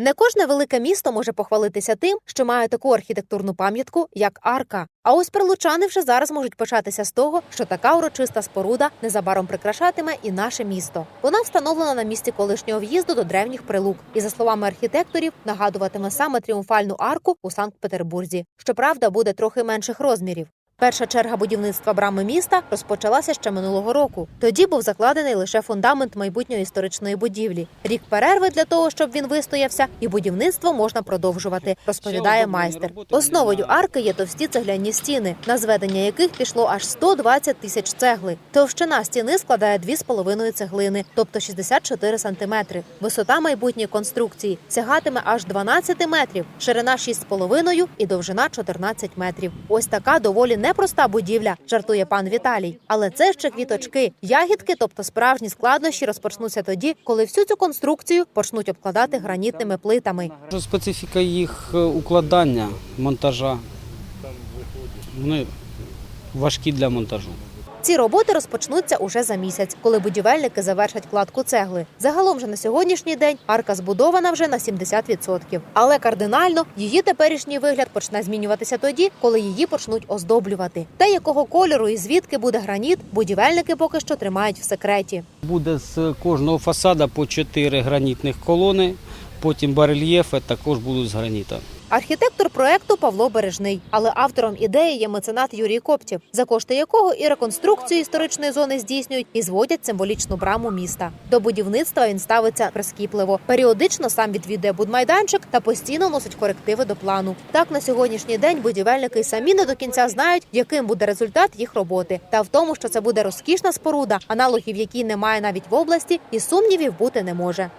Не кожне велике місто може похвалитися тим, що має таку архітектурну пам'ятку, як арка. А ось прилучани вже зараз можуть початися з того, що така урочиста споруда незабаром прикрашатиме і наше місто. Вона встановлена на місці колишнього в'їзду до древніх прилук, і за словами архітекторів, нагадуватиме саме тріумфальну арку у Санкт-Петербурзі. Щоправда, буде трохи менших розмірів. Перша черга будівництва брами міста розпочалася ще минулого року. Тоді був закладений лише фундамент майбутньої історичної будівлі. Рік перерви для того, щоб він вистоявся, і будівництво можна продовжувати, розповідає майстер. Основою арки є товсті цегляні стіни, на зведення яких пішло аж 120 тисяч цегли. Товщина стіни складає 2,5 цеглини, тобто 64 сантиметри. Висота майбутньої конструкції сягатиме аж 12 метрів, ширина 6,5 і довжина 14 метрів. Ось така доволі непроста будівля, жартує пан Віталій. Але це ще квіточки. Ягідки, тобто справжні складнощі, розпочнуться тоді, коли всю цю конструкцію почнуть обкладати гранітними плитами. Специфіка їх е, укладання, монтажа. Вони важкі для монтажу. Ці роботи розпочнуться уже за місяць, коли будівельники завершать кладку цегли. Загалом же на сьогоднішній день арка збудована вже на 70%. Але кардинально її теперішній вигляд почне змінюватися тоді, коли її почнуть оздоблювати. Те, якого кольору і звідки буде граніт, будівельники поки що тримають в секреті. Буде з кожного фасада по 4 гранітних колони, потім барельєфи також будуть з граніта. Архітектор проекту Павло Бережний, але автором ідеї є меценат Юрій Коптів, за кошти якого і реконструкцію історичної зони здійснюють і зводять символічну браму міста. До будівництва він ставиться прискіпливо. Періодично сам відвідує будмайданчик та постійно вносить корективи до плану. Так на сьогоднішній день будівельники самі не до кінця знають, яким буде результат їх роботи. Та в тому, що це буде розкішна споруда, аналогів якій немає навіть в області, і сумнівів бути не може.